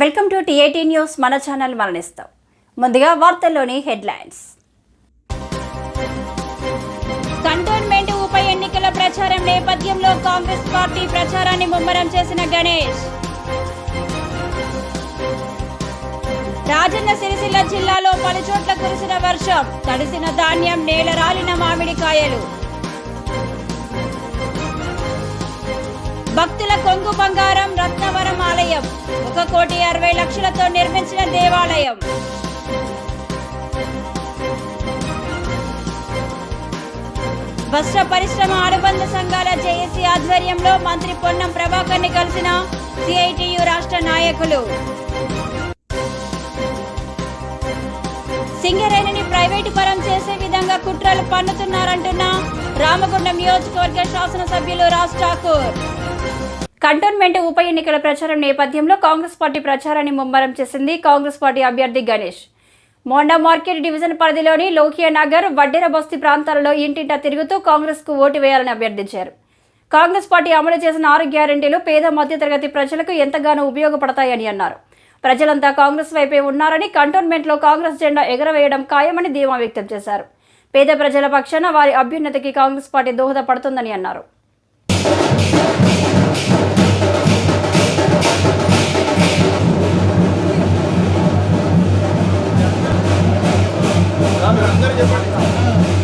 Welcome to TAT news. మన channel మరణిస్తాం. ముందుగా వార్తల్లోని హెడ్లైన్స్. కంటోన్మెంట్ ఉప ఎన్నికల ప్రచారం నేపథ్యంలో కాంగ్రెస్ పార్టీ ప్రచారాన్ని ముమ్మరం చేసిన గణేష్. రాజన్న సిరిసిల్ల జిల్లాలో పలుచోట్ల కురిసిన వర్షం. తడిసిన ధాన్యం నేల రాలిన మామిడికాయలు. భక్తుల కొంగు బంగారం రత్నవరం ఆలయం. ఒక కోటి అరవై లక్షలతో నిర్మించిన దేవాలయం. వస్త్ర పరిశ్రమ అనుబంధ సంఘాల జేఏసీ ఆధ్వర్యంలో మంత్రి పొన్నం ప్రభాకర్ని కలిసిన సిఐటియు రాష్ట్ర నాయకులు. సింగరేణిని ప్రైవేటు పరం చేసే విధంగా కుట్రలు పన్నుతున్నారంటున్న రామగుండం నియోజకవర్గ శాసనసభ్యులు రాజ్ ఠాకూర్. కంటోన్మెంట్ ఉప ఎన్నికల ప్రచారం నేపథ్యంలో కాంగ్రెస్ పార్టీ ప్రచారాన్ని ముమ్మరం చేసింది కాంగ్రెస్ పార్టీ అభ్యర్థి గణేష్. మోండా మార్కెట్ డివిజన్ పరిధిలోని లోకియా నగర్ వడ్డెర బస్తీ ప్రాంతాలలో ఇంటింటా తిరుగుతూ కాంగ్రెస్కు ఓటు వేయాలని అభ్యర్థించారు. కాంగ్రెస్ పార్టీ అమలు చేసిన ఆరు గ్యారంటీలు పేద మధ్యతరగతి ప్రజలకు ఎంతగానో ఉపయోగపడతాయని అన్నారు. ప్రజలంతా కాంగ్రెస్ వైపే ఉన్నారని కంటోన్మెంట్లో కాంగ్రెస్ జెండా ఎగరవేయడం ఖాయమని ధీమా వ్యక్తం చేశారు. పేద ప్రజల పక్షాన వారి అభ్యున్నతికి కాంగ్రెస్ పార్టీ దోహదపడుతుందని అన్నారు. nhiều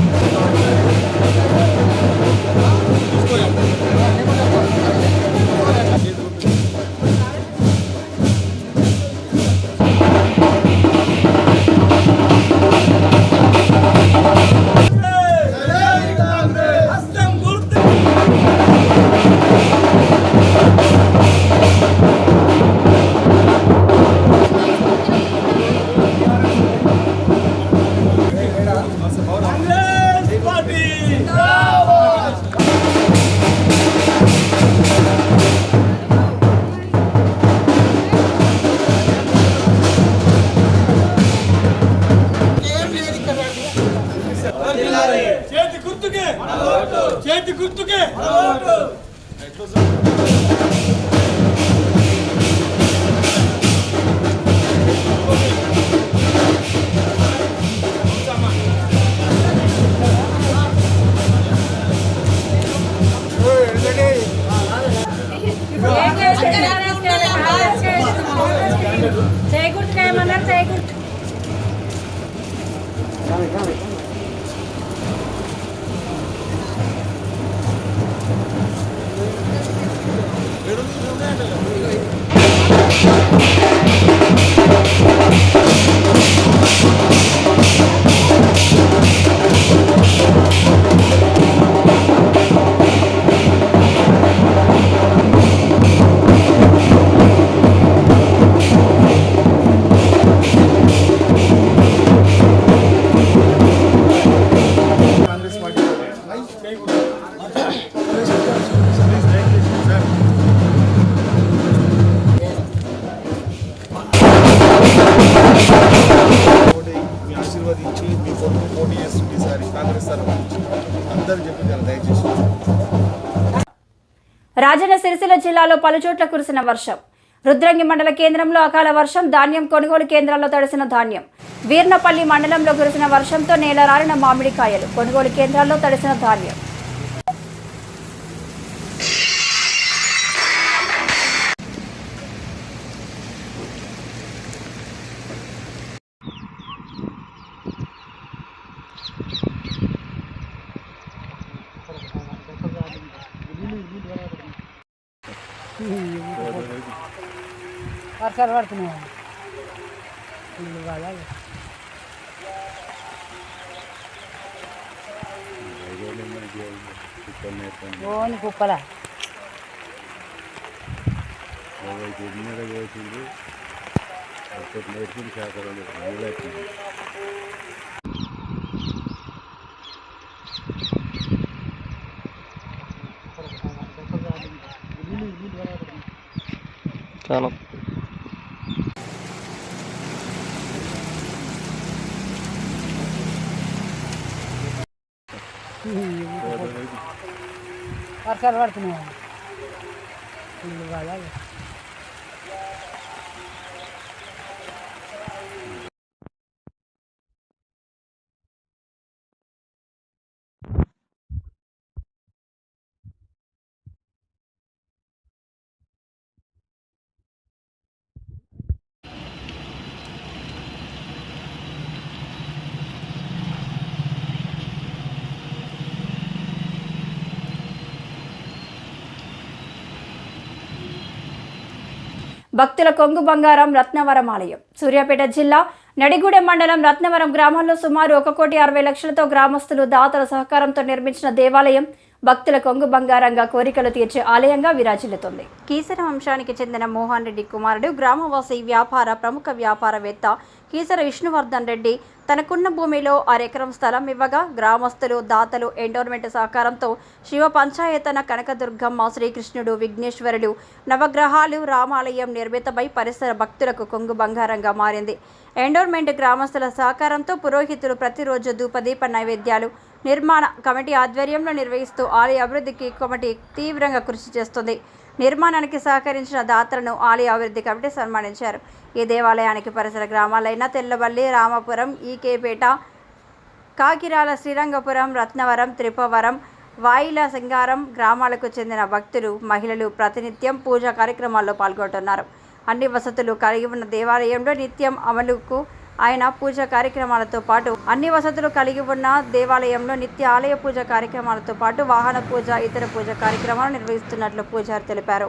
రాజన్న సిరిసిల్ల జిల్లాలో పలుచోట్ల కురిసిన వర్షం. రుద్రంగి మండల కేంద్రంలో అకాల వర్షం ధాన్యం కొనుగోలు కేంద్రాల్లో తడిసిన ధాన్యం. వీర్నపల్లి మండలంలో కురిసిన వర్షంతో నేలరాలిన మామిడికాయలు కొనుగోలు కేంద్రాల్లో తడిసిన ధాన్యం. వర్షాలు పడుతున్నాయి ఇల్లు వాళ్ళ ఓని కుప్పల చాలా వర్షాలు పడుతున్నాయి. భక్తుల కొంగు బంగారం రత్నవరం ఆలయం. సూర్యాపేట జిల్లా నడిగూడెం మండలం రత్నవరం గ్రామంలో సుమారు ఒక కోటి అరవై లక్షలతో గ్రామస్తులు దాతల సహకారంతో నిర్మించిన దేవాలయం భక్తుల కొంగు బంగారంగా కోరికలు తీర్చే ఆలయంగా విరాజిల్లుతుంది. కీసర వంశానికి చెందిన మోహన్ రెడ్డి కుమారుడు గ్రామవాసి వ్యాపార ప్రముఖ వ్యాపారవేత్త కీసర విష్ణువర్ధన్ రెడ్డి తనకున్న భూమిలో అరెకరం స్థలం ఇవ్వగా గ్రామస్తులు దాతలు ఎండోర్మెంట్ సహకారంతో శివ పంచాయతన కనకదుర్గమ్మ శ్రీకృష్ణుడు విఘ్నేశ్వరుడు నవగ్రహాలు రామాలయం నిర్మితమై పరిసర భక్తులకు కొంగు బంగారంగా మారింది. ఎండోర్మెంట్ గ్రామస్తుల సహకారంతో పురోహితులు ప్రతిరోజు ధూపదీప నైవేద్యాలు నిర్మాణ కమిటీ ఆధ్వర్యంలో నిర్వహిస్తూ ఆలయ అభివృద్ధికి కమిటీ తీవ్రంగా కృషి చేస్తుంది. నిర్మాణానికి సహకరించిన దాతలను ఆలయ అభివృద్ధి కమిటీ సన్మానించారు. ఈ దేవాలయానికి పరిసర గ్రామాలైన తెల్లబల్లి రామపురం ఈకేపేట కాకిరాల శ్రీరంగపురం రత్నవరం త్రిపవరం వాయిల సింగారం గ్రామాలకు చెందిన భక్తులు మహిళలు ప్రతినిత్యం పూజా కార్యక్రమాల్లో పాల్గొంటున్నారు. అన్ని వసతులు కలిగి ఉన్న దేవాలయంలో నిత్యం అమలుకు ఆయన పూజ కార్యక్రమాలతో పాటు అన్ని వసతులు కలిగి ఉన్న దేవాలయంలో నిత్య ఆలయ పూజ కార్యక్రమాలతో పాటు వాహన పూజ ఇతర పూజ కార్యక్రమాలు నిర్వహిస్తున్నట్లు పూజారి తెలిపారు.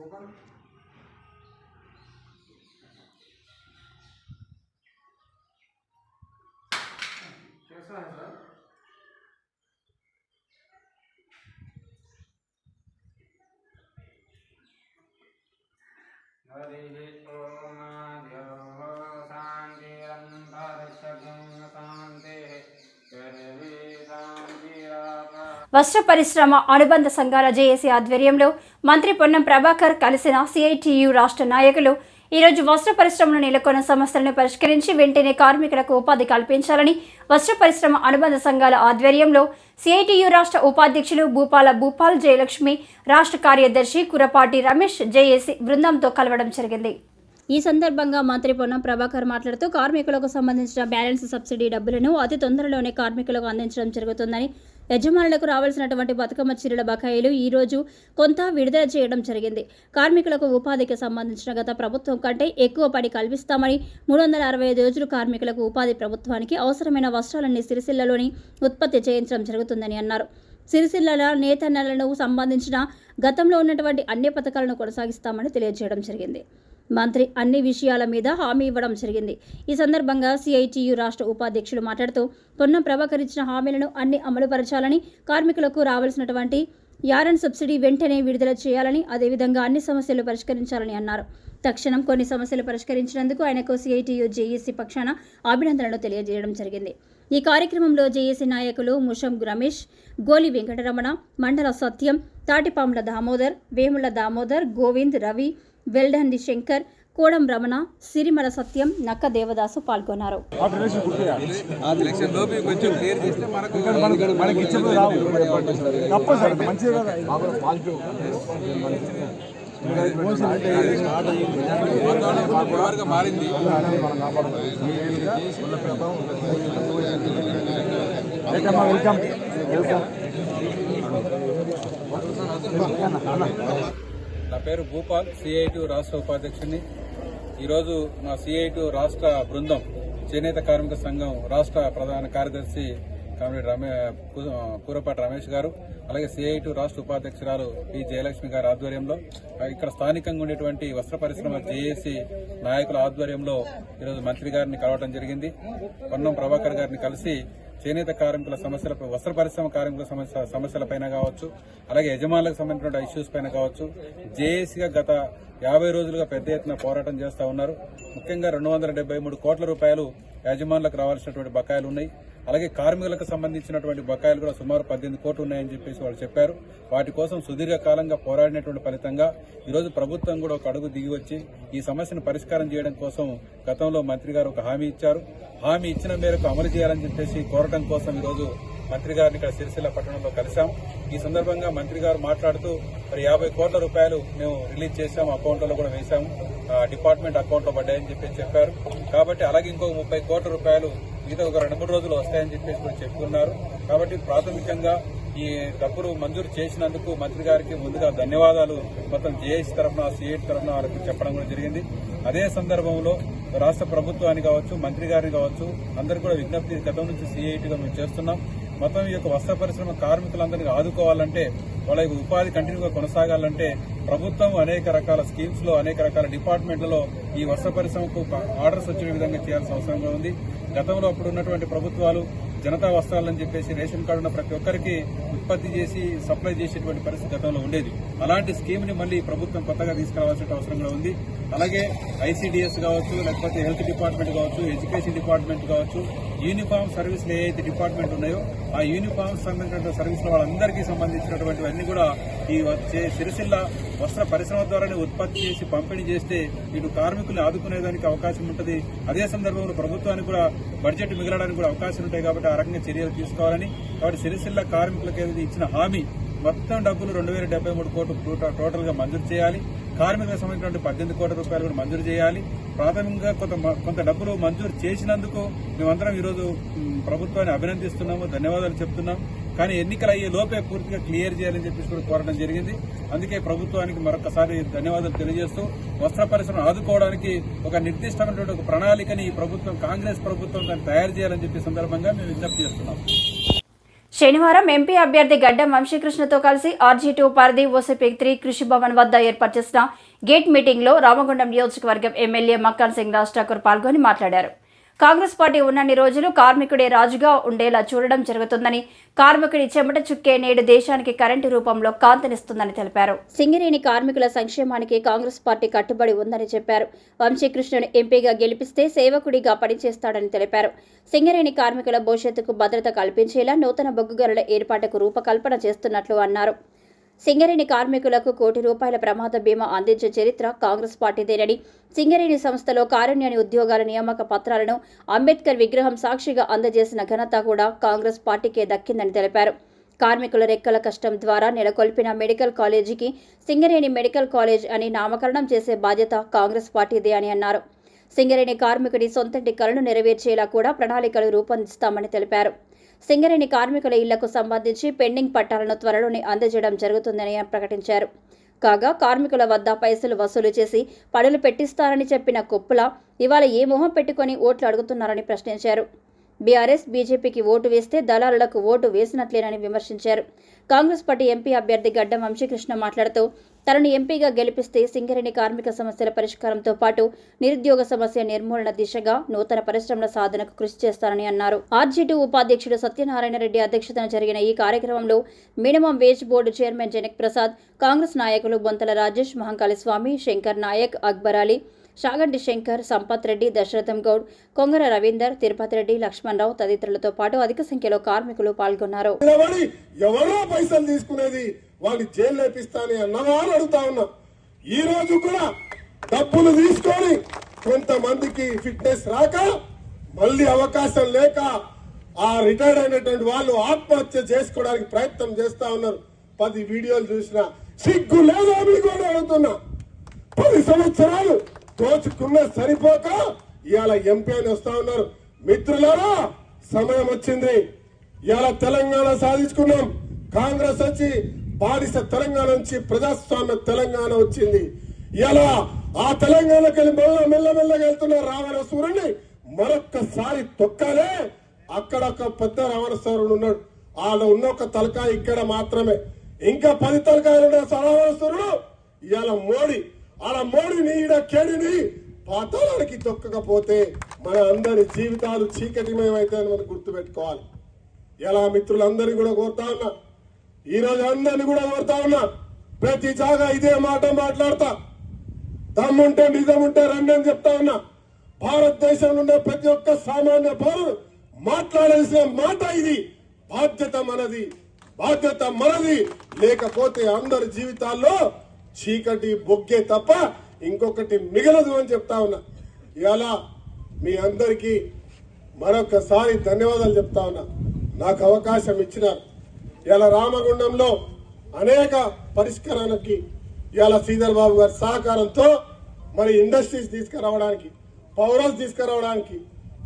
ఓపెన్ చేస్తాను సార్. హరే వస్త్ర పరిశ్రమ అనుబంధ సంఘాల జేఏసీ ఆధ్వర్యంలో మంత్రి పొన్నం ప్రభాకర్ కలిసిన సిఐటియు రాష్ట్ర నాయకులు ఈరోజు వస్త్ర పరిశ్రమలో నెలకొన్న సమస్యలను పరిష్కరించి వెంటనే కార్మికులకు ఉపాధి కల్పించాలని వస్త్ర పరిశ్రమ అనుబంధ సంఘాల ఆధ్వర్యంలో సిఐటియు రాష్ట్ర ఉపాధ్యక్షులు భూపాల భూపాల్ జయలక్ష్మి రాష్ట్ర కార్యదర్శి కురపాటి రమేష్ జేఏసీ బృందంతో కలవడం జరిగింది. ఈ సందర్భంగా మంత్రి పొన్నం ప్రభాకర్ మాట్లాడుతూ కార్మికులకు సంబంధించిన బ్యాలెన్స్ సబ్సిడీ డబ్బులను అతి తొందరలోనే కార్మికులకు అందించడం జరుగుతుందని యజమానులకు రావాల్సినటువంటి బతుకమ్మ చీరల బకాయిలు ఈ రోజు కొంత విడుదల చేయడం జరిగింది. కార్మికులకు ఉపాధికి సంబంధించిన గత ప్రభుత్వం కంటే ఎక్కువ పని కల్పిస్తామని మూడు వందల అరవై ఐదు రోజులు కార్మికులకు ఉపాధి ప్రభుత్వానికి అవసరమైన వస్త్రాలన్నీ సిరిసిల్లలోని ఉత్పత్తి చేయించడం జరుగుతుందని అన్నారు. సిరిసిల్లల నేతన్నలను సంబంధించిన గతంలో ఉన్నటువంటి అన్ని పథకాలను కొనసాగిస్తామని తెలియజేయడం జరిగింది. మంత్రి అన్ని విషయాల మీద హామీ ఇవ్వడం జరిగింది. ఈ సందర్భంగా సిఐటియు రాష్ట్ర ఉపాధ్యక్షులు మాట్లాడుతూ పొన్నం ప్రభాకర్ ఇచ్చిన హామీలను అన్ని అమలుపరచాలని కార్మికులకు రావాల్సినటువంటి యారన్ సబ్సిడీ వెంటనే విడుదల చేయాలని అదేవిధంగా అన్ని సమస్యలు పరిష్కరించాలని అన్నారు. తక్షణం కొన్ని సమస్యలు పరిష్కరించినందుకు ఆయనకు సిఐటియు జేఏసీ పక్షాన అభినందనలు తెలియజేయడం జరిగింది. ఈ కార్యక్రమంలో జేఏసీ నాయకులు ముషం రమేష్ గోలి వెంకటరమణ మండల సత్యం తాటిపాముల దామోదర్ వేముల దామోదర్ గోవింద్ రవి వెల్డండి శంకర్ కోడం రమణ సిరిమల సత్యం నక్క దేవదాసు పాల్గొన్నారు. నా పేరు భూపాల్ సిఐటి రాష్ట్ర ఉపాధ్యక్షుడిని ఈరోజు మా సిఐటి రాష్ట్ర బృందం చేనేత కార్మిక సంఘం రాష్ట్ర ప్రధాన కార్యదర్శి కామిరెడ్డి రమే పూరపాటి కూరపాటి రమేష్ గారు అలాగే సిఐటి రాష్ట్ర ఉపాధ్యక్షురాలు పి. జయలక్ష్మి గారి ఆధ్వర్యంలో ఇక్కడ స్థానికంగా ఉండేటువంటి వస్త్ర పరిశ్రమ జేఏసీ నాయకుల ఆధ్వర్యంలో ఈరోజు మంత్రి గారిని కలవడం జరిగింది. పొన్నం ప్రభాకర్ గారిని కలిసి చేనేత కార్మికుల సమస్యలపై వస్త్ర పరిశ్రమ కార్మికుల సమస్య సమస్యలపైన కావచ్చు అలాగే యజమానులకు సంబంధించిన ఇష్యూస్ పైన కావచ్చు జేఏసీగా గత యాభై రోజులుగా పెద్ద ఎత్తున పోరాటం చేస్తూ ఉన్నారు. ముఖ్యంగా రెండు వందల మూడు కోట్ల రూపాయలు యజమానులకు రావాల్సినటువంటి బకాయిలు ఉన్నాయి. అలాగే కార్మికులకు సంబంధించినటువంటి బకాయిలు కూడా సుమారు పద్దెనిమిది కోట్లు ఉన్నాయని చెప్పేసి వాళ్ళు చెప్పారు. వాటి కోసం సుదీర్ఘకాలంగా పోరాడినటువంటి ఫలితంగా ఈరోజు ప్రభుత్వం కూడా ఒక అడుగు దిగి వచ్చి ఈ సమస్యను పరిష్కారం చేయడం కోసం గతంలో మంత్రి గారు ఒక హామీ ఇచ్చారు. హామీ ఇచ్చిన మేరకు అమలు చేయాలని చెప్పేసి కోరటం కోసం ఈరోజు మంత్రి గారిని ఇక్కడ సిరిసిల్ల పట్టణంలో కలిశాం. ఈ సందర్భంగా మంత్రి గారు మాట్లాడుతూ మరి యాభై కోట్ల రూపాయలు మేము రిలీజ్ చేశాము అకౌంట్లో కూడా వేశాము. డిపార్ట్మెంట్ అకౌంట్లో పడ్డాయని చెప్పి చెప్పారు. కాబట్టి అలాగే ఇంకో ముప్పై కోట్ల రూపాయలు మిగతా ఒక రెండు మూడు రోజులు వస్తాయని చెప్పేసి కూడా చెప్పుకున్నారు. కాబట్టి ప్రాథమికంగా ఈ డబ్బులు మంజూరు చేసినందుకు మంత్రి గారికి ముందుగా ధన్యవాదాలు. మొత్తం జేఏసీ తరఫున సిఐటి తరఫున వాళ్ళకి చెప్పడం కూడా జరిగింది. అదే సందర్భంలో రాష్ట్ర ప్రభుత్వాన్ని కావచ్చు మంత్రి గారిని కావచ్చు అందరూ కూడా విజ్ఞప్తి గతం నుంచి సిఐటిగా మేము చేస్తున్నాం. మొత్తం ఈ యొక్క వస్త్ర పరిశ్రమ కార్మికులందరినీ ఆదుకోవాలంటే వాళ్ళ ఉపాధి కంటిన్యూగా కొనసాగాలంటే ప్రభుత్వం అనేక రకాల స్కీమ్స్లో అనేక రకాల డిపార్ట్మెంట్లలో ఈ వస్త్ర పరిశ్రమకు ఆర్డర్స్ వచ్చే విధంగా చేయాల్సిన అవసరంగా ఉంది. గతంలో అప్పుడు ఉన్నటువంటి ప్రభుత్వాలు జనతా వస్త్రాలని చెప్పేసి రేషన్ కార్డు ఉన్న ప్రతి ఒక్కరికి ఉత్పత్తి చేసి సప్లై చేసేటువంటి పరిస్థితి గతంలో ఉండేది. అలాంటి స్కీమ్ని మళ్ళీ ప్రభుత్వం కొత్తగా తీసుకురావాల్సిన అవసరం కూడా ఉంది. అలాగే ఐసీడీఎస్ కావచ్చు లేకపోతే హెల్త్ డిపార్ట్మెంట్ కావచ్చు ఎడ్యుకేషన్ డిపార్ట్మెంట్ కావచ్చు యూనిఫామ్ సర్వీసులు ఏ డిపార్ట్మెంట్ ఉన్నాయో ఆ యూనిఫామ్ సంబంధించిన సర్వీసుల వాళ్ళందరికీ సంబంధించినటువంటివన్నీ కూడా ఈ సిరిసిల్ల వస్త్ర పరిశ్రమ ద్వారానే ఉత్పత్తి చేసి పంపిణీ చేస్తే ఇటు కార్మికుల్ని ఆదుకునేదానికి అవకాశం ఉంటుంది. అదే సందర్భంలో ప్రభుత్వానికి కూడా బడ్జెట్ మిగలడానికి కూడా అవకాశం ఉంటాయి కాబట్టి ఆ రకంగా చర్యలు తీసుకోవాలని. కాబట్టి సిరిసిల్ల కార్మికులకు ఏదైతే ఇచ్చిన హామీ మొత్తం డబ్బులు రెండు వేల డెబ్బై మూడు కోట్లు టోటల్గా మంజూరు చేయాలి. కార్మికులకు సంబంధించిన పద్దెనిమిది కోట్ల రూపాయలు కూడా మంజూరు చేయాలి. ప్రాథమికంగా కొంత కొంత డబ్బులు మంజూరు చేసినందుకు మేమందరం ఈరోజు ప్రభుత్వాన్ని అభినందిస్తున్నాము. ధన్యవాదాలు చెప్తున్నాం. కానీ ఎన్నికలు అయ్యే లోపే పూర్తిగా క్లియర్ చేయాలని చెప్పేసి కూడా కోరడం జరిగింది. అందుకే ప్రభుత్వానికి మరొకసారి ధన్యవాదాలు తెలియజేస్తూ వస్త్ర పరిశ్రమ ఆదుకోవడానికి ఒక నిర్దిష్టమైనటువంటి ఒక ప్రణాళికని ఈ ప్రభుత్వం కాంగ్రెస్ ప్రభుత్వం దాన్ని తయారు చేయాలని చెప్పే సందర్భంగా మేము విజ్ఞప్తి చేస్తున్నాం. శనివారం ఎంపీ అభ్యర్థి గడ్డం వంశీకృష్ణతో కలిసి ఆర్జీ టూ పరిధి ఓసీపీ త్రీ కృషి భవన్ వద్ద ఏర్పాటు చేసిన గేట్ మీటింగ్లో రామగుండం నియోజకవర్గం ఎమ్మెల్యే మక్కాన్ సింగ్ రాజ్ ఠాకూర్ పాల్గొని మాట్లాడారు. కాంగ్రెస్ పార్టీ ఉన్నన్ని రోజులు కార్మికుడే రాజుగా ఉండేలా చూడడం జరుగుతుందని కార్మికుడి చెమట చుక్కే నేడు దేశానికి కరెంటు రూపంలో కాంతినిస్తుందని తెలిపారు. సింగరేణి కార్మికుల సంక్షేమానికి కాంగ్రెస్ పార్టీ కట్టుబడి ఉందని చెప్పారు. వంశీకృష్ణను ఎంపీగా గెలిపిస్తే సేవకుడిగా పనిచేస్తాడని తెలిపారు. సింగరేణి కార్మికుల భవిష్యత్తుకు భద్రత కల్పించేలా నూతన బొగ్గుగరల ఏర్పాటుకు రూపకల్పన చేస్తున్నట్లు అన్నారు. సింగరేణి కార్మికులకు కోటి రూపాయల ప్రమాద బీమా అందించే చరిత్ర కాంగ్రెస్ పార్టీదేనని సింగరేణి సంస్థలో కారుణ్యాని ఉద్యోగాల నియామక పత్రాలను అంబేద్కర్ విగ్రహం సాక్షిగా అందజేసిన ఘనత కూడా కాంగ్రెస్ పార్టీకే దక్కిందని తెలిపారు. కార్మికుల రెక్కల కష్టం ద్వారా నెలకొల్పిన మెడికల్ కాలేజీకి సింగరేణి మెడికల్ కాలేజ్ అని నామకరణం చేసే బాధ్యత కాంగ్రెస్ పార్టీదే అని అన్నారు. సింగరేణి కార్మికుడి సొంతంటి కలను నెరవేర్చేలా కూడా ప్రణాళికలు రూపొందిస్తామని తెలిపారు. సింగరేణి కార్మికుల ఇళ్ళకు సంబంధించి పెండింగ్ పట్టాలను త్వరలోనే అందజేయడం జరుగుతుందని ప్రకటించారు. కాగా కార్మికుల వద్ద పైసలు వసూలు చేసి పనులు పెట్టిస్తారని చెప్పిన కొప్పుల ఇవాళ ఏ మొహం పెట్టుకొని ఓట్లు అడుగుతున్నారని ప్రశ్నించారు. బీఆర్ఎస్ బీజేపీకి ఓటు వేస్తే దళారులకు ఓటు వేసినట్లేనని విమర్శించారు. కాంగ్రెస్ పార్టీ ఎంపీ అభ్యర్థి గడ్డం వంశీకృష్ణ మాట్లాడుతూ తనను ఎంపీగా గెలిపిస్తే సింగరేణి కార్మిక సమస్యల పరిష్కారంతో పాటు నిరుద్యోగ సమస్య నిర్మూలన దిశగా నూతన పరిశ్రమల సాధనకు కృషి చేస్తారని అన్నారు. ఆర్జీటీ ఉపాధ్యక్షుడు సత్యనారాయణ రెడ్డి అధ్యక్షతన జరిగిన ఈ కార్యక్రమంలో minimum wage board chairman Janak Prasad Congress నాయకులు బొంతల రాజేష్ మహంకాళి స్వామి శంకర్ నాయక్ అక్బర్ అలీ షాగంటి శంకర్ సంపత్ రెడ్డి దశరథం గౌడ్ కొంగర రవీందర్ తిరుపతి రెడ్డి లక్ష్మణరావు తదితరులతో పాటు అధిక సంఖ్యలో కార్మికులు పాల్గొన్నారు. ఎవరో పైసలు తీసుకునేది వాడిని జైలు లేపిస్తాని అన్నావా అని అడుగుతా ఉన్నా. ఈ రోజు కూడా డబ్బులు తీసుకొని కొంతమందికి ఫిట్నెస్ రాక మళ్ళీ అవకాశం లేక ఆ రిటైర్డ్ అయినటువంటి వాళ్ళు ఆత్మహత్య చేసుకోవడానికి ప్రయత్నం చేస్తా ఉన్నారు. పది వీడియోలు చూసిన సిగ్గు లేదా మీకు కూడా అడుగుతున్నా. పది సంవత్సరాలు దోచుకున్న సరిపోక ఇవాళ ఎంపీ అని వస్తా ఉన్నారు. మిత్రులారా సమయం వచ్చింది. ఇవాళ తెలంగాణ సాధించుకున్నాం. కాంగ్రెస్ వచ్చి బానిస తెలంగాణ నుంచి ప్రజాస్వామ్య తెలంగాణ వచ్చింది. ఇలా ఆ తెలంగాణకి వెళ్ళి మెల్ల మెల్లమెల్లగా వెళ్తున్న రావణ సూర్యుని మరొక్కసారి తొక్కాలే. అక్కడ ఒక పెద్ద రావణ సూర్యుడు ఉన్నాడు. ఆడ ఉన్న ఒక తలకాయ ఇక్కడ మాత్రమే. ఇంకా పది తలకాయలు ఉన్న రావణ సూర్యుడు. ఇవాళ మోడీ. అలా మోడీని ఈడ కేడిని పాతాళానికి తొక్కకపోతే మన అందరి జీవితాలు చీకటిమయమైతే అని మనం గుర్తుపెట్టుకోవాలి. ఎలా మిత్రులందరినీ కూడా కోరుతా ఉన్నా. ఈ రోజు అందరినీ కూడా కోరుతా ఉన్నా ప్రతి జాగా ఇదే మాట మాట్లాడతా. దమ్ముంటే నిజముంటే రండి అని చెప్తా ఉన్నా. భారతదేశంలో ఉండే ప్రతి ఒక్క సామాన్య పౌరుడు మాట్లాడాల్సిన మాట ఇది. బాధ్యత మనది బాధ్యత మనది. లేకపోతే అందరి జీవితాల్లో చీకటి బొగ్గే తప్ప ఇంకొకటి మిగలదు అని చెప్తా ఉన్నా. ఇలా మీ అందరికీ మరొకసారి ధన్యవాదాలు చెప్తా ఉన్నా. నాకు అవకాశం ఇచ్చినారు. ఇలా రామగుండంలో అనేక పరిష్కారానికి ఇవాళ శ్రీధర్ బాబు గారి సహకారంతో మరి ఇండస్ట్రీస్ తీసుకురావడానికి పౌరస్ తీసుకురావడానికి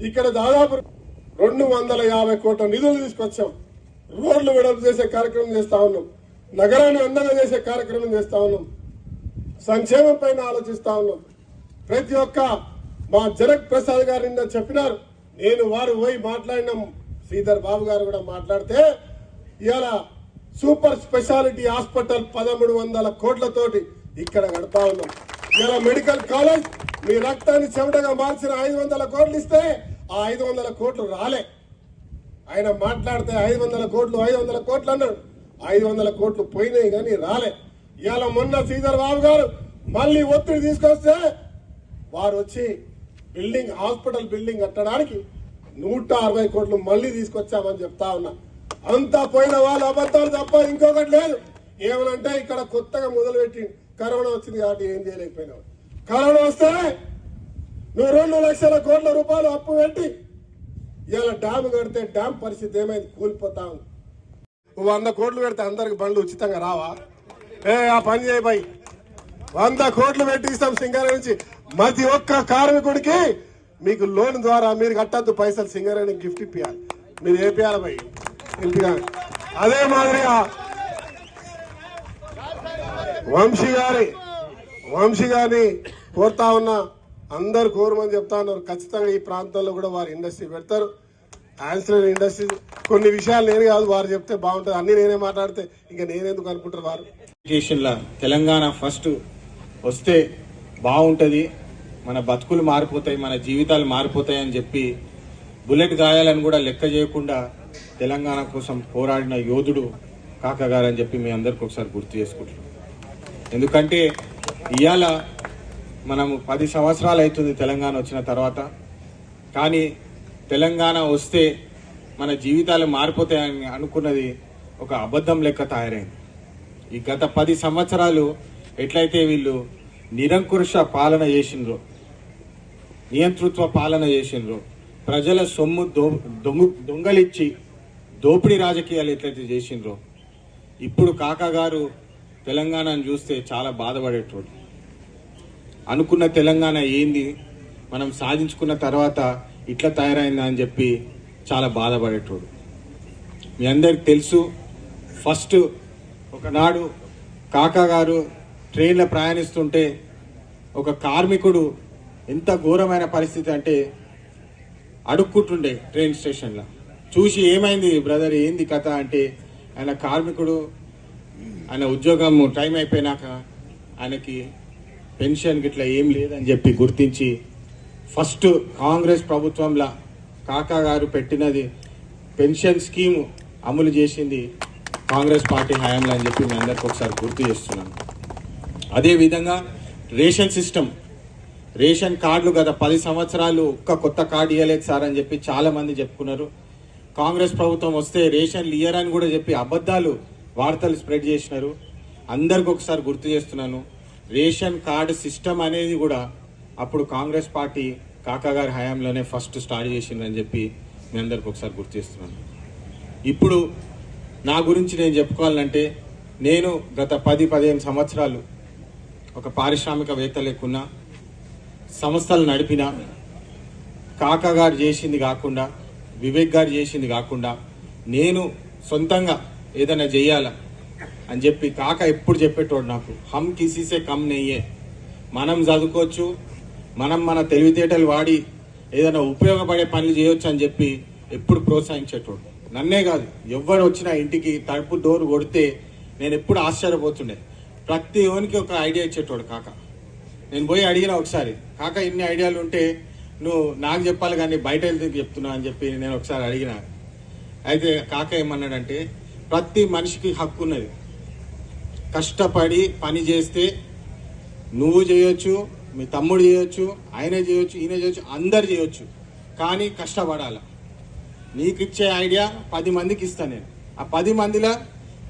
ఇక్కడ దాదాపు రెండు వందల యాభై కోట్ల నిధులు తీసుకొచ్చాం. రోడ్లు విడుదల చేసే కార్యక్రమం చేస్తా ఉన్నాం. నగరాన్ని అందంగా చేసే కార్యక్రమం చేస్తా ఉన్నాం. సంక్షేమం పైన ఆలోచిస్తా ఉన్నాం. ప్రతి ఒక్క మా జనక్ ప్రసాద్ గారు నిన్న చెప్పినారు. నేను వారు పోయి మాట్లాడినాం. శ్రీధర్ బాబు గారు కూడా మాట్లాడితే ఇవాళ సూపర్ స్పెషాలిటీ హాస్పిటల్ పదమూడు వందల కోట్లతోటి ఇక్కడ కడతా ఉన్నాం. ఇవాళ మెడికల్ కాలేజ్ మీ రక్తాన్ని చెమటగా మార్చిన ఐదు వందల కోట్లు ఇస్తే ఆ ఐదు వందల కోట్లు రాలే. ఆయన మాట్లాడితే ఐదు వందల కోట్లు ఐదు వందల కోట్లు అన్నాడు. ఐదు వందల కోట్లు పోయినాయి కానీ రాలే. ఇవాళ మొన్న శ్రీధర్ బాబు గారు మళ్ళీ ఒత్తిడి తీసుకొస్తే వారు వచ్చి బిల్డింగ్ హాస్పిటల్ బిల్డింగ్ కట్టడానికి నూట అరవై కోట్లు మళ్ళీ తీసుకొచ్చామని చెప్తా ఉన్నా. అంతా పోయిన వాళ్ళు అబద్ధాలు తప్ప ఇంకొకటి లేదు. ఏమనంటే ఇక్కడ కొత్తగా మొదలుపెట్టి కరోనా వచ్చింది కాబట్టి ఏం చేయలేకపోయినావు. కరోనా వస్తే నువ్వు రెండు లక్షల కోట్ల రూపాయలు అప్పు పెట్టి ఇలా డ్యామ్ కడితే డ్యామ్ పరిస్థితి ఏమైంది? కూలిపోతా నువ్వు వంద కోట్లు పెడితే అందరికి బండ్లు ఉచితంగా రావా? ఏ ఆ పని చేయబాయి వంద కోట్లు పెట్టిస్తాం సింగర్ నుంచి. ప్రతి ఒక్క కార్మికుడికి మీకు లోన్ ద్వారా మీరు కట్టద్దు. పైసలు సింగరేణి గిఫ్ట్ ఇప్పియాలి. మీరు ఏపియాలి భయ్ అదే మాదిరిగా వంశీ గారి వంశీ గారిని కోరుతా ఉన్నా అందరు కోరమని చెప్తా ఉన్నారు. ఖచ్చితంగా ఈ ప్రాంతంలో కూడా వారు ఇండస్ట్రీ పెడతారు. ఆన్సర్ ఇండస్ట్రీ కొన్ని విషయాలు నేను కాదు వారు చెప్తే బాగుంటుంది. అన్ని నేనే మాట్లాడితే ఇంకా నేనెందుకు అనుకుంటారు వారు? తెలంగాణ ఫస్ట్ వస్తే బాగుంటుంది. మన బతుకులు మారిపోతాయి మన జీవితాలు మారిపోతాయి అని చెప్పి బుల్లెట్ గాయాలను కూడా లెక్క చేయకుండా తెలంగాణ కోసం పోరాడిన యోధుడు కాకగారు అని చెప్పి మీ అందరికి ఒకసారి గుర్తు చేసుకుంటున్నాం. ఎందుకంటే ఇవాళ మనము పది సంవత్సరాలు అవుతుంది తెలంగాణ వచ్చిన తర్వాత. కానీ తెలంగాణ వస్తే మన జీవితాలు మారిపోతాయని అనుకున్నది ఒక అబద్ధం లెక్క తయారైంది. ఈ గత పది సంవత్సరాలు ఎట్లయితే వీళ్ళు నిరంకుశ పాలన చేసిండ్రో నియంతృత్వ పాలన చేసిండ్రో ప్రజల సొమ్ము దొంగ దొంగలిచ్చి దోపిడీ రాజకీయాలు ఎట్లయితే చేసిండ్రో ఇప్పుడు కాకాగారు తెలంగాణను చూస్తే చాలా బాధపడేటోడు. అనుకున్న తెలంగాణ ఏంది మనం సాధించుకున్న తర్వాత ఇట్లా తయారైందా అని చెప్పి చాలా బాధపడేటోడు. మీ అందరికి తెలుసు ఫస్ట్ ఒకనాడు కాకా గారు ట్రైన్లో ప్రయాణిస్తుంటే ఒక కార్మికుడు ఎంత ఘోరమైన పరిస్థితి అంటే అడుక్కుంటుండే ట్రైన్ స్టేషన్లో. చూసి ఏమైంది బ్రదర్ ఏంది కథ అంటే ఆయన కార్మికుడు ఆయన ఉద్యోగం టైం అయిపోయినాక ఆయనకి పెన్షన్ గిట్లా ఏం లేదని చెప్పి గుర్తించి ఫస్ట్ కాంగ్రెస్ ప్రభుత్వంలో కాకా గారు పెట్టినది పెన్షన్ స్కీమ్ అమలు చేసింది కాంగ్రెస్ పార్టీ హయాంలో అని చెప్పి మీ అందరికి ఒకసారి గుర్తు చేస్తున్నాను. అదేవిధంగా రేషన్ సిస్టమ్ రేషన్ కార్డులు గత పది సంవత్సరాలు ఒక్క కొత్త కార్డు ఇవ్వలేదు సార్ అని చెప్పి చాలామంది చెప్పుకున్నారు. కాంగ్రెస్ ప్రభుత్వం వస్తే రేషన్లు ఇయ్యరని కూడా చెప్పి అబద్ధాలు వార్తలు స్ప్రెడ్ చేసినారు. అందరికి ఒకసారి గుర్తు చేస్తున్నాను. రేషన్ కార్డు సిస్టమ్ అనేది కూడా అప్పుడు కాంగ్రెస్ పార్టీ కాకాగారి హయాంలోనే ఫస్ట్ స్టార్ట్ చేసిందని చెప్పి మీ అందరికి ఒకసారి గుర్తు చేస్తున్నాను. ఇప్పుడు నా గురించి నేను చెప్పుకోవాలంటే నేను గత పది పదిహేను సంవత్సరాలు ఒక పారిశ్రామికవేత్త లేకున్నా సంస్థలు నడిపిన కాకాగారు చేసింది కాకుండా వివేక్ గారు చేసింది కాకుండా నేను సొంతంగా ఏదైనా చేయాలా అని చెప్పి కాక ఎప్పుడు చెప్పేటోడు నాకు. హమ్ కిసీసే కమ్ నెయ్యే మనం చదువుకోవచ్చు మనం మన తెలివితేటలు వాడి ఏదైనా ఉపయోగపడే పనులు చేయొచ్చు అని చెప్పి ఎప్పుడు ప్రోత్సహించేటోడు. నన్నే కాదు ఎవరు వచ్చినా ఇంటికి తలుపు డోర్ కొడితే నేను ఎప్పుడు ఆశ్చర్యపోతుండే. ప్రతి ఓనికి ఒక ఐడియా ఇచ్చేటోడు కాక. నేను పోయి అడిగిన ఒకసారి కాక ఇన్ని ఐడియాలు ఉంటే నువ్వు నాకు చెప్పాలి కానీ బయట వెళ్తే చెప్తున్నావు అని చెప్పి నేను ఒకసారి అడిగిన. అయితే కాక ఏమన్నాడంటే ప్రతి మనిషికి హక్కు ఉన్నది. కష్టపడి పని చేస్తే నువ్వు చేయొచ్చు మీ తమ్ముడు చేయొచ్చు ఆయన చేయొచ్చు ఈయన చేయొచ్చు అందరు చేయొచ్చు. కానీ కష్టపడాల. నీకు ఇచ్చే ఐడియా పది మందికి ఇస్తాను నేను. ఆ పది మందిలో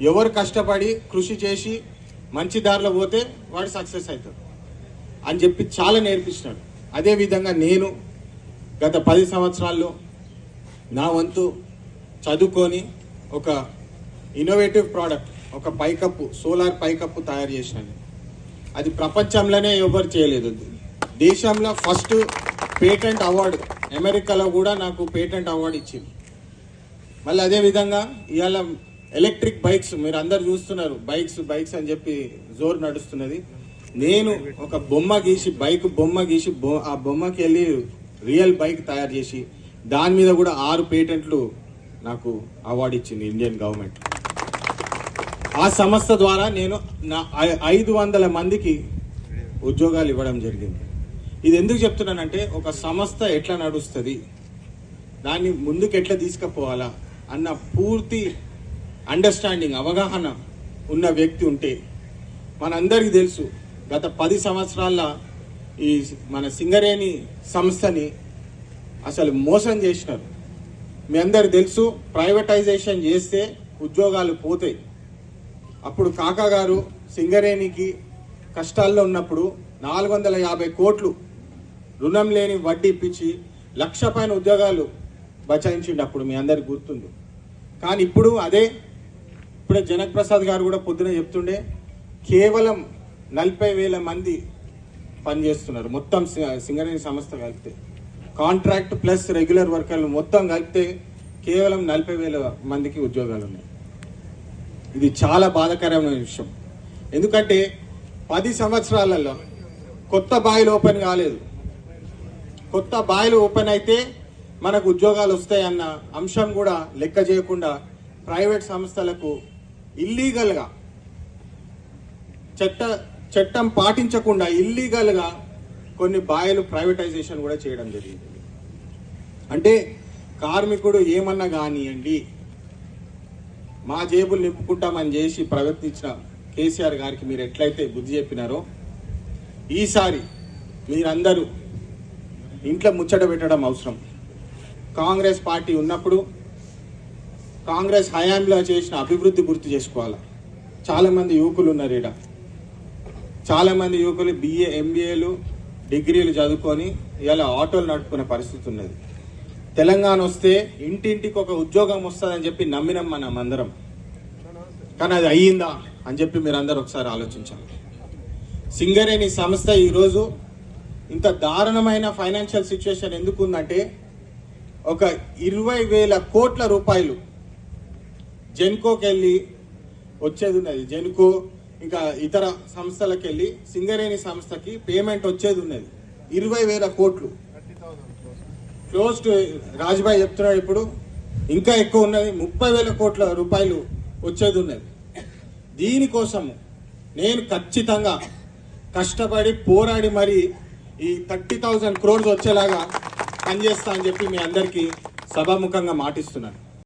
ఎవరు కష్టపడి కృషి చేసి మంచి దారిలో పోతే వాడు సక్సెస్ అవుతాడు. అని చెప్పి చాలా నేర్పించినాడు. అదే విధంగా నేను గత పది సంవత్సరాల్లో నా వంతు చదువుకొని ఒక ఇన్నోవేటివ్ ప్రోడక్ట్ ఒక పైకప్పు సోలార్ పైకప్పు తయారు చేసినాను అది ప్రపంచంలోనే ఎవరు చేయలేదు. దేశంలో ఫస్ట్ పేటెంట్ అవార్డు అమెరికాలో కూడా నాకు పేటెంట్ అవార్డు ఇచ్చింది. మళ్ళీ అదే విధంగా ఇవాళ ఎలక్ట్రిక్ బైక్స్ మీరు అందరు చూస్తున్నారు బైక్స్ బైక్స్ అని చెప్పి జోరు నడుస్తున్నది. నేను ఒక బొమ్మ గీసి బైక్ బొమ్మ గీసి ఆ బొమ్మకి వెళ్ళి రియల్ బైక్ తయారు చేసి దాని మీద కూడా ఆరు పేటెంట్లు నాకు అవార్డు ఇచ్చింది ఇండియన్ గవర్నమెంట్. ఆ సంస్థ ద్వారా నేను నా ఐదు వందల మందికి ఉద్యోగాలు ఇవ్వడం జరిగింది. ఇది ఎందుకు చెప్తున్నానంటే ఒక సంస్థ ఎట్లా నడుస్తుంది దాన్ని ముందుకు ఎట్లా తీసుకుపోవాలా అన్న పూర్తి అండర్స్టాండింగ్ అవగాహన ఉన్న వ్యక్తి ఉంటే మనందరికీ తెలుసు గత పది సంవత్సరాల ఈ మన సింగరేణి సంస్థని అసలు మోసం చేసినారు. మీ అందరు తెలుసు ప్రైవేటైజేషన్ చేస్తే ఉద్యోగాలు పోతాయి. అప్పుడు కాకా గారు సింగరేణికి కష్టాల్లో ఉన్నప్పుడు నాలుగు వందల యాభై కోట్లు రుణం లేని వడ్డీ ఇప్పించి లక్ష పైన ఉద్యోగాలు బచాయించిండు అప్పుడు మీ అందరికి గుర్తుంది కానీ ఇప్పుడు అదే ఇప్పుడే జనక్ ప్రసాద్ గారు కూడా పొద్దున చెప్తుండే కేవలం నలభై వేల మంది పనిచేస్తున్నారు. మొత్తం సింగరేణి సంస్థ కలిపితే. కాంట్రాక్ట్ ప్లస్ రెగ్యులర్ వర్కర్లు మొత్తం కలిపితే కేవలం నలభై వేల మందికి ఉద్యోగాలు ఉన్నాయి. ఇది చాలా బాధాకరమైన విషయం. ఎందుకంటే పది సంవత్సరాలలో కొత్త బాయిలు ఓపెన్ కాలేదు. కొత్త బాయిలు ఓపెన్ అయితే మనకు ఉద్యోగాలు వస్తాయన్న అంశం కూడా లెక్క చేయకుండా ప్రైవేట్ సంస్థలకు ఇల్లీగల్గా చట్ట చట్టం పాటించకుండా ఇల్లీగల్గా కొన్ని బాయలు ప్రైవేటైజేషన్ కూడా చేయడం జరిగింది. అంటే కార్మికుడు ఏమన్నా కానివ్వండి మా జేబులు నింపుకుంటామని చేసి ప్రవర్తించిన కేసీఆర్ గారికి మీరు ఎట్లయితే బుద్ధి చెప్పినారో ఈసారి మీరందరూ ఇంట్లో ముచ్చట పెట్టడం అవసరం. కాంగ్రెస్ పార్టీ ఉన్నప్పుడు కాంగ్రెస్ హయాంలో చేసిన అభివృద్ధి గుర్తు చేసుకోవాలి? చాలా మంది యువకులు ఉన్నారు ఈడ. చాలా మంది యువకులు బిఏ ఎంబీఏలు డిగ్రీలు చదువుకొని ఇలా ఆటోలు నడుపుకునే పరిస్థితి ఉన్నది. తెలంగాణ వస్తే ఇంటింటికి ఒక ఉద్యోగం వస్తుందని చెప్పి నమ్మినాం మనం అందరం. కానీ అది అయ్యిందా అని చెప్పి మీరు అందరు ఒకసారి ఆలోచించాలి. సింగరేణి సంస్థ ఈరోజు ఇంత దారుణమైన ఫైనాన్షియల్ సిచ్యువేషన్ ఎందుకు ఉందంటే ఒక ఇరవై వేల కోట్ల రూపాయలు జెన్కోకి వెళ్ళి వచ్చేది ఉన్నది. జెన్కో ఇంకా ఇతర సంస్థలకు వెళ్ళి సింగరేణి సంస్థకి పేమెంట్ వచ్చేది ఉన్నది. ఇరవై వేల కోట్లు. క్లోజ్ టు రాజుబాయ్ చెప్తున్నాడు ఇప్పుడు. ఇంకా ఎక్కువ ఉన్నది. ముప్పై వేల కోట్ల రూపాయలు వచ్చేది ఉన్నది. దీనికోసము నేను ఖచ్చితంగా కష్టపడి పోరాడి మరి ఈ థర్టీ థౌజండ్ క్రోర్స్ వచ్చేలాగా పనిచేస్తా అని చెప్పి మీ అందరికీ సభాముఖంగా మాటిస్తున్నాను.